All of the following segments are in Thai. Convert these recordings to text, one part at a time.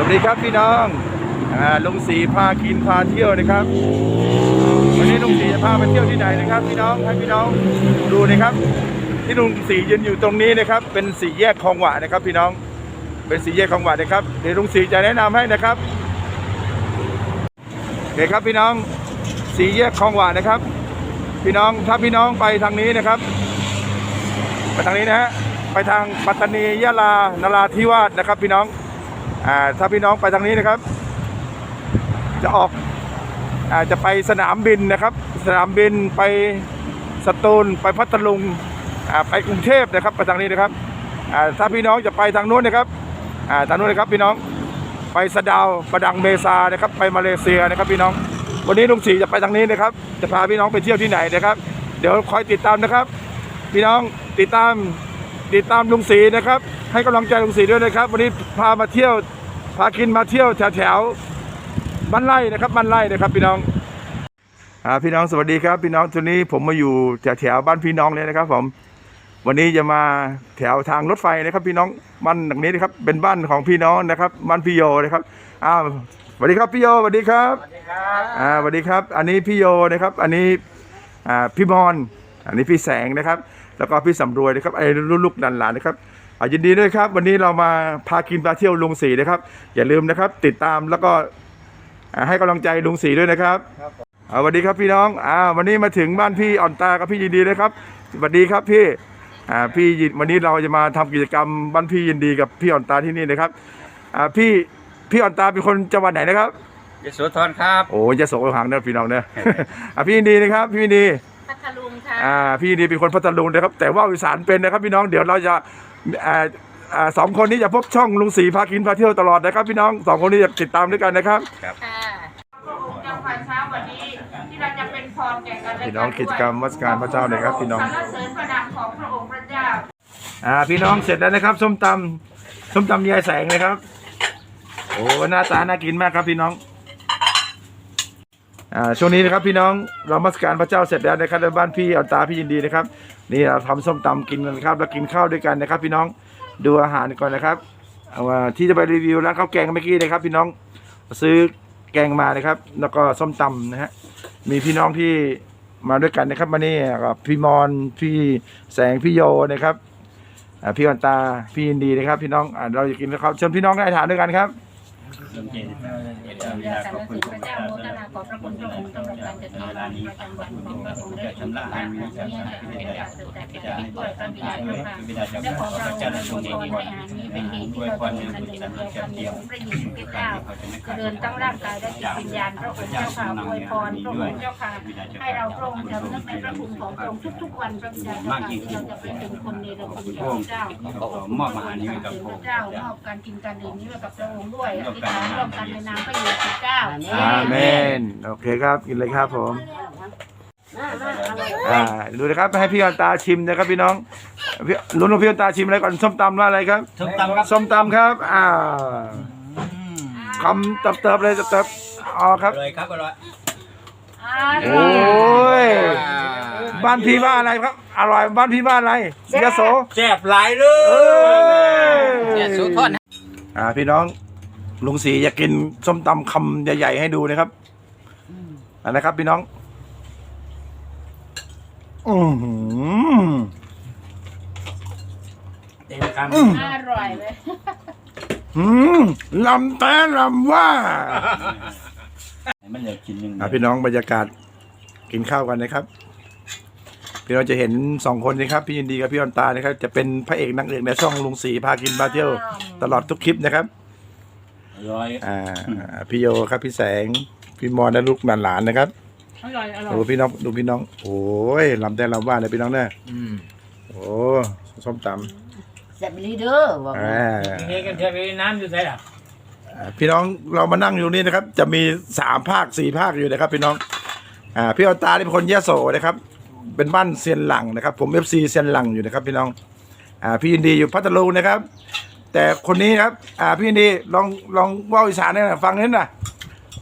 สวัสดีครับพี่น้องอาลุงศรีพากินพาเที่ยวนะครับ วันนี้ลุงศรีจะพาไปเที่ยวที่ไหนนะครับ พี่น้องให้พี่น้องดูนะครับ ที่ลุงศรียืนอยู่ตรงนี้นะครับ เป็นสี่แยกคลองหวะนะครับ พี่น้องเป็นสี่แยกคลองหวะนะครับเดี๋ยวลุงศรีจะแนะนำให้นะครับโอเคครับพี่น้องสี่แยกคลองหวะนะครับ พี่น้องถ้าพี่น้องไปทางนี้นะครับ ไปทางนี้นะฮะไปทางปัตตานียะลานราธิวาสนะครับ พี่น้อง อ่าถ้าพี่น้องไปทางนี้นะครับ จะออกอาจะไปสนามบินนะครับ สนามบินไปสตูลไปพัทลุงอ่าไปกรุงเทพนะครับ ไปทางนี้นะครับอ่าถ้าพี่น้องจะไปทางนู้นนะครับอ่าทางนู้นนะครับพี่น้องไปสะดาวประดังเมซานะครับ ไปมาเลเซียนะครับ พี่น้อง วันนี้ลุงศรีจะไปทางนี้นะครับ จะพาพี่น้องไปเที่ยวที่ไหนนะครับ เดี๋ยวคอยติดตามนะครับ พี่น้องติดตามติดตามลุงศรีนะครับ ให้กำลังใจลุงศรีด้วยนะครับ วันนี้พามาเที่ยว พากินมาเที่ยวแถวแถวๆบ้านไร่นะครับบ้านไร่นะครับ พี่น้องอ่าพี่น้องสวัสดีครับ พี่น้องตัวนี้ผมมาอยู่แถวแถวๆบ้านพี่น้องเลยนะครับ ผม วันนี้จะมาแถวทางรถไฟนะครับ พี่น้องบ้านหลังนี้นะครับ เป็นบ้านของพี่น้องนะครับบ้านพี่โยนะครับอ้าวสวัสดีครับพี่โยสวัสดีครับอ่าสวัสดีครับ อันนี้พี่โยนะครับ อันนี้อ่าพี่บอลอันนี้พี่แสงนะครับ แล้วก็พี่สำรวยนะครับไอ้ลูกๆหลานๆนะครับ อ่ายินดีด้วยครับ วันนี้เรามาพากินพาเที่ยวลุงศรีนะครับ อย่าลืมนะครับ ติดตามแล้วก็อ่าให้กำลังใจลุงศรีด้วยนะครับอ่าสวัสดีครับพี่น้องอ่าวันนี้มาถึงบ้านพี่อ่อนตากับพี่ยินดีนะครับสวัสดีครับพี่อ่าพี่ยินวันนี้เราจะมาทำกิจกรรมบ้านพี่ยินดีกับพี่อ่อนตาที่นี่นะครับอ่าพี่พี่อ่อนตาเป็นคนจังหวัดไหนนะครับ ยโสธรครับ โอ้ยจะโสหางเนอะพี่น้องเนอะอ่าพี่ยินดีนะครับพี่ยินดีพัทลุงค่ะ อ่าพี่ดีเป็นคนพัทลุงนะครับ แต่ว่าอีสานเป็นนะครับพี่น้องเดี๋ยวเราจะอ่าอ่าสองคนนี้จะพบช่องลุงศรีพากินพาเที่ยวตลอดนะครับ พี่น้องสองคนนี้จะติดตามด้วยกันนะครับ ค่ะพระองค์เจ้าฝ่ายเช้าวันนี้ที่เราจะเป็นพรแก่กันและพี่น้องกิจกรรมวัสการพระเจ้าหน่อยครับพี่น้อง สรรเสริญพระนามของพระองค์พระเจ้า อ่าพี่น้องเสร็จแล้วนะครับ ส้มตำส้มตำยายแสงนะครับ โอ้หน้าตาน่ากินมากครับพี่น้อง อ่าช่วงนี้นะครับพี่น้องเรามัสการพระเจ้าเสร็จแล้วนะครับในบ้านพี่อัตาพี่ยินดีนะครับ นี่เราทำส้มตำกินกันครับแล้วกินข้าวด้วยกันนะครับ พี่น้องดูอาหารก่อนนะครับเอาว่าที่จะไปรีวิวร้านข้าวแกงเมื่อกี้นะครับ พี่น้องซื้อแกงมานะครับ แล้วก็ส้มตำนะฮะมีพี่น้องที่มาด้วยกันนะครับมานี่กับพี่มอนพี่แสงพี่โยนะครับอ่าพี่วันตาพี่ยินดีนะครับ พี่น้องอ่าเราจะกินนะครับเชิญพี่น้องได้ทานด้วยกันครับ อย่าสรรเสริญพระเจ้าโมทนาขอพระคุณพระองค์สำหรับการจัดงานประจำวันของพระองค์ได้ทำลายนี้ให้ได้เกิดแต่เป็นที่ด้วยพระบิดาเจ้าค่ะและขอเราอวยพรให้อาหารนี้เป็นเหตุที่เราจะมีอันหนึ่งเดียวกันเดียวพระเยซูคริสต์เจ้าเดินตั้งร่างกายและจิตวิญญาณพระองค์เจ้าค่ะอวยพรพระองค์เจ้าค่ะให้เราพระองค์จำนึกในพระคุณของพระองค์ทุกๆวันพระบิดาเจ้าค่ะที่เราจะเป็นคนในระคุณของพระเจ้ามอบอาหารนี้ให้กับพระระองค์เจ้ามอบการกินการดื่มนี้ไว้กับพระองค์ด้วยธิษฐานร่วมกันในนามพระเยซูเจ้า อาเมน โอเคครับ กินเลยครับผม อ่า ดูนะครับให้พี่วันตาชิมนะครับพี่น้องพี่ลุ้นว่าพี่วันตาชิมอะไรก่อน ส้มตำว่าอะไรครับส้มตำครับส้มตำครับ อ่าคำเติบๆเลยเติบๆอ๋อครับเลยครับอร่อยโอ้ย บ้านพี่ว่าอะไรครับ อร่อย บ้านพี่ว่าอะไรยะโส แซ่บหลายเลเอยยโสธรอ่าพี่น้อง ลุงศรีอยากกินส้มตำคำใหญ่ๆให้ดูนะครับอันนะครับพี่น้อง อือหือเต็มคอืมอร่อยเลยอืมลำแต่ลำว่าำมันเหลือกินหนึ่งอ่าพี่น้องบรรยากาศกินข้าวกันนะครับพี่น้องจะเห็นสองคนนะครับพี่ยินดีกับพี่ออนตานะครับจะเป็นพระเอกนางเอกในช่องลุงศรีพากินพาเที่ยวตลอดทุกคลิปนะครับอ ร่อยอ่าพี่โยครับพี่แสงพี่มอนและลูกหลานๆนะครับอร่อยอร่อยดูพี่น้องดูพี่น้อง โอ้ยลำแต่ลำว่าเลยพี่น้องเนี่ยอืมโอ้ส้มตแซ่บลีเดอร์บอกำอ่านี่กันเทียบไปน้ำอยู่ไหนล่ะพี่น้องเรามานั่งอยู่นี่นะครับ จะมีสามภาคสี่ภาคอยู่นะครับ พี่น้อง อ่าพี่ออนตานี่เป็นคนยะโสนะครับ เป็นบ้านเซียนหลังนะครับ ผมเอฟซีเซียนหลังอยู่นะครับ พี่น้อง อ่าพี่ยินดีอยู่พัทลุงนะครับ แต่คนนี้ครับ อ่าพี่ยินดีลองลองเว่าอีสานหน่อยนะฟังนิดหน่อย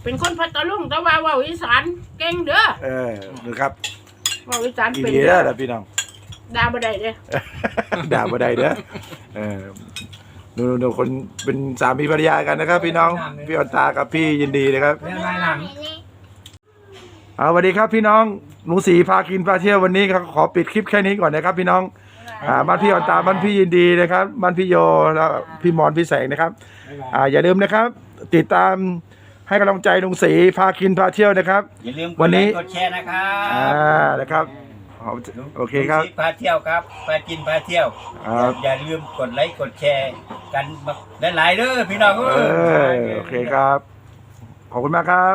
เป็นคนพัทลุงแต่ว่าเว่าอีสานเก่งเด้อเออดูครับเว่าอีสานอีเป็นดีเด้เด้ออล่ะพี่น้อง ดาบ่ได้เด้อด่าบ่ได้เด้อเออดูดูคนเป็นสามีภรรยากันนะครับ พี่น้องพี่ออนตากับพี่ยินดีนะครับเรื่องอะไรหลัง เอาสวัสดีครับพี่น้องหนูสีพากินพาเที่ยววันนี้ครับขอปิดคลิปแค่นี้ก่อนนะครับ พี่น้อง อ่าบ้านพี่ออนตาบ้านพี่ยินดีนะครับบ้านพี่โยแล้วพี่มอนพี่แสงนะครับอ่าอย่าลืมนะครับ ติดตามให้กำลังใจลุงศรีพากินพาเที่ยวนะครับ อย่าลืมกวันดนี้ ไลค์กดแชร์นะครับอ่านะครับเอาโอเคครับ พาเที่ยวครับพากินพาเที่ยว ครับ อย่าลืมกดไลค์กดแชร์กันหลายๆเด้อพี่น้องเออโอเคครับ ขอบคุณมากครับ